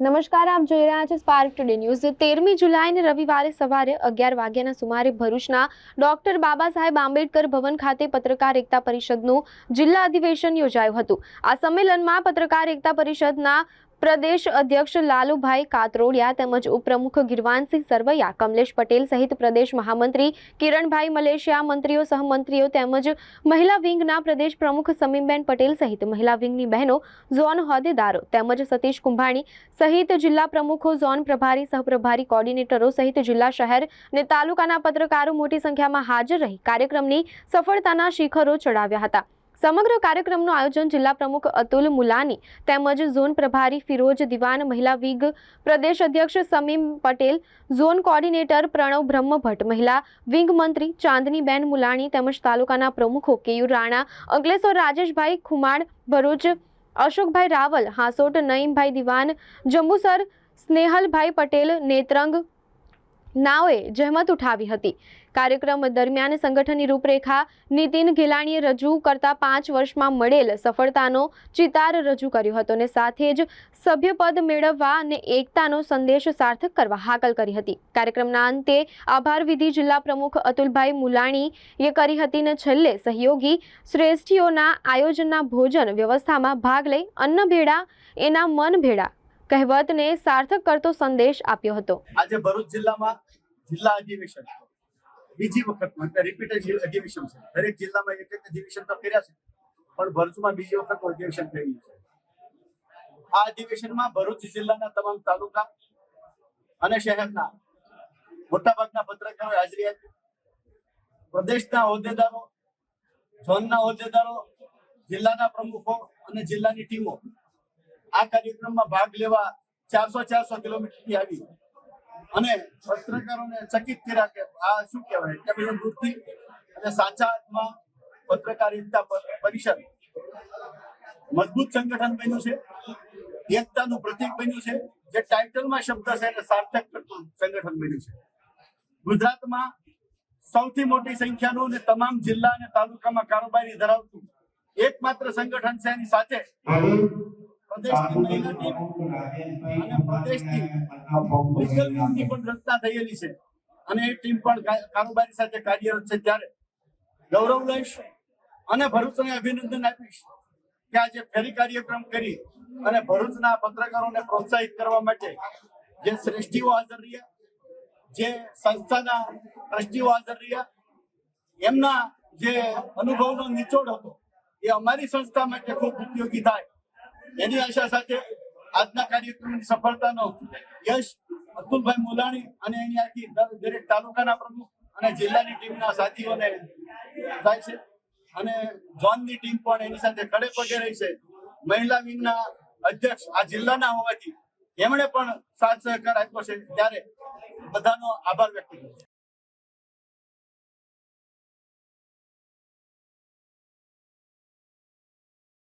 નમસ્કાર, આપ જોઈ રહ્યા છો સ્પાર્ક ટુડે ન્યૂઝ તેરમી જુલાઈને રવિવારે સવારે અગિયાર વાગ્યાના સુમારે ભરૂચના ડોક્ટર બાબા સાહેબ આંબેડકર ભવન ખાતે પત્રકાર એકતા પરિષદનું જિલ્લા અધિવેશન યોજાયું હતું. આ સંમેલનમાં પત્રકાર એકતા પરિષદના પ્રદેશ અધ્યક્ષ લાલુભાઈ કાતરોડિયા તેમજ ઉપપ્રમુખ ગિરવાનસિંહ સરવૈયા, કમલેશ પટેલ સહિત પ્રદેશ મહામંત્રી કિરણભાઈ મલેશિયા, મંત્રીઓ સહમંત્રીઓ તેમજ મહિલા વિંગના પ્રદેશ પ્રમુખ સમીમબેન પટેલ સહિત મહિલા વિંગની બહેનો ઝોન હોદ્દેદારો તેમજ સતીશ કુંભાણી સહિત જિલ્લા પ્રમુખો, ઝોન પ્રભારી સહપ્રભારી કોર્ડિનેટરો સહિત જિલ્લા શહેર અને તાલુકાના પત્રકારો મોટી સંખ્યામાં હાજર રહી કાર્યક્રમની સફળતાના શિખરો ચડાવ્યા હતા. સમગ્ર કાર્યક્રમનું આયોજન જિલ્લા પ્રમુખ અતુલ મુલાની તેમજ ઝોન પ્રભારી ફિરોજ દિવાન, મહિલા વિગ પ્રદેશ અધ્યક્ષ સમીમ પટેલ, ઝોન કોર્ડિનેટર પ્રણવ બ્રહ્મભટ્ટ, મહિલા વિંગ મંત્રી ચાંદનીબેન મુલાણી તેમજ તાલુકાના પ્રમુખો કેયુર રાણા અંકલેશ્વર રાજેશભાઈ ખુમાણ, ભરૂચ અશોકભાઈ રાવલ, હાંસોટ નઈમભાઈ દિવાન, જંબુસર સ્નેહલભાઈ પટેલ, નેત્રંગ નાઓએ જહેમત ઉઠાવી હતી. કાર્યક્રમ દરમિયાન સંગઠનની રૂપરેખા નીતિન ઘેલાણીએ રજૂ કરતા પાંચ વર્ષમાં મળેલ સફળતાનો ચિતાર રજૂ કર્યો હતો અને સાથે જ સભ્યપદ મેળવવા અને એકતાનો સંદેશ સાર્થક કરવા હાકલ કરી હતી. કાર્યક્રમના અંતે આભાર વિધિ જિલ્લા પ્રમુખ અતુલભાઈ મુલાણીએ કરી હતી અને છેલ્લે સહયોગી શ્રેષ્ઠીઓના આયોજનના ભોજન વ્યવસ્થામાં ભાગ લઈ અન્ન ભેળા એના મન ભેળા કહેવતને સાર્થક કરતો સંદેશ આપ્યો હતો. આજે ભરૂચ જિલ્લામાં જિલ્લા અધિવેશન બીજી વખત રિપીટેડ અધિવેશન છે. દરેક જિલ્લામાં એક એક અધિવેશન તો કર્યા છે. પણ ભરૂચમાં બીજી વખત અધિવેશન થઈ રહ્યું છે. આ અધિવેશનમાં ભરૂચ જિલ્લાના તમામ તાલુકા અને શહેરના મોટાભાગના પત્રકારોએ હાજરી આપી. પ્રદેશના હોદ્દેદારો, ઝોનના હોદ્દેદારો, જિલ્લાના પ્રમુખો અને જિલ્લાની ટીમો આ કાર્યક્રમમાં ભાગ લેવા ચારસો ચારસો કિલોમીટરથી આવી. અને પત્રકારોને ચકિત કર્યા કે આ શું કહેવાય? કે વૃત્તિ અને સાચા અર્થમાં પત્રકારિતા પરિષદ મજબૂત સંગઠન બન્યું છે. એકતાનું પ્રતીક બન્યું છે. જે ટાઇટલમાં શબ્દ છે એને સાર્થક કરતું સંગઠન બન્યું છે. ગુજરાતમાં સૌથી મોટી સંખ્યાનું અને તમામ જિલ્લા અને તાલુકામાં કારોબારી ધરાવતું એકમાત્ર સંગઠન છે એની સાથે પ્રદેશની મહિલા ટીમ અને પ્રદેશની લીગલ વિંગની પણ રચના થયેલી છે. અને એ ટીમ પણ કારોબારી સાથે કાર્યરત છે ત્યારે. ગૌરવ લઈશ અને ભરૂચને અભિનંદન આપીશ કે આજે ફેરી કાર્યક્રમ કરી અને ભરૂચના પત્રકારોને પ્રોત્સાહિત કરવા માટે જે શ્રેષ્ઠીઓ હાજર રહ્યા જે સંસ્થાના ટ્રસ્ટીઓ હાજર રહ્યા એમના જે અનુભવનો નિચોડ હતો એ અમારી સંસ્થા માટે ખૂબ ઉપયોગી થાય. એની આશા સાથે આજના કાર્યક્રમની સફળતાનો યશ અતુલભાઈ મુલાણી અને એની આખી દરેક તાલુકાના પ્રમુખ અને જિલ્લાની ટીમના સાથીઓને થાય છે. અને ઝોનની ટીમ પણ એની સાથે ખડે પગે રહી છે. મહિલા વિંગના અધ્યક્ષ આ જિલ્લાના હોવાથી એમણે પણ સાથ સહકાર આપ્યો છે. ત્યારે બધાનો આભાર વ્યક્ત કરું છું.